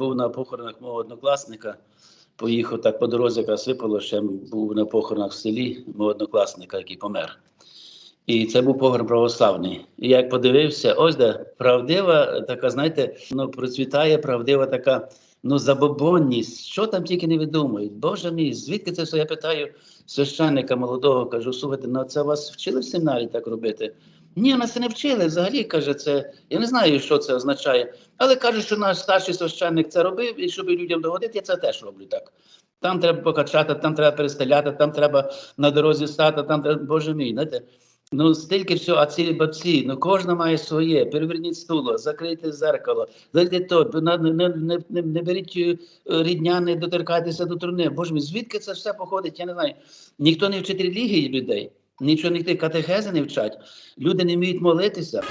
був на похоронах мого однокласника. Поїхав так по дорозі, яка сипало, ще був на похоронах в селі мого однокласника, який помер. І це був погреб православний. І як подивився, ось де правдива така, знаєте, ну процвітає правдива така ну забобонність. Що там тільки не видумують. Боже мій, звідки це все? Я питаю священника молодого, кажу, слухайте, ну це вас вчили в семінарі так робити? Ні, нас не вчили. Взагалі каже, це я не знаю, що це означає. Але каже, що наш старший священник це робив, і щоб людям догодити, я це теж роблю так. Там треба покачати, там треба перестеляти, там треба на дорозі стати, там треба, боже мій, знаєте. Ну, стільки всього, а ці бабці, ну кожна має своє. Переверніть стуло, закрийте зеркало, дайте то, не, не, не, не, не беріть е, рідня, не доторкайтеся до труни. Боже мій, звідки це все походить? Я не знаю. Ніхто не вчить релігії людей, нічого ніхто катехези не вчать. Люди не вміють молитися.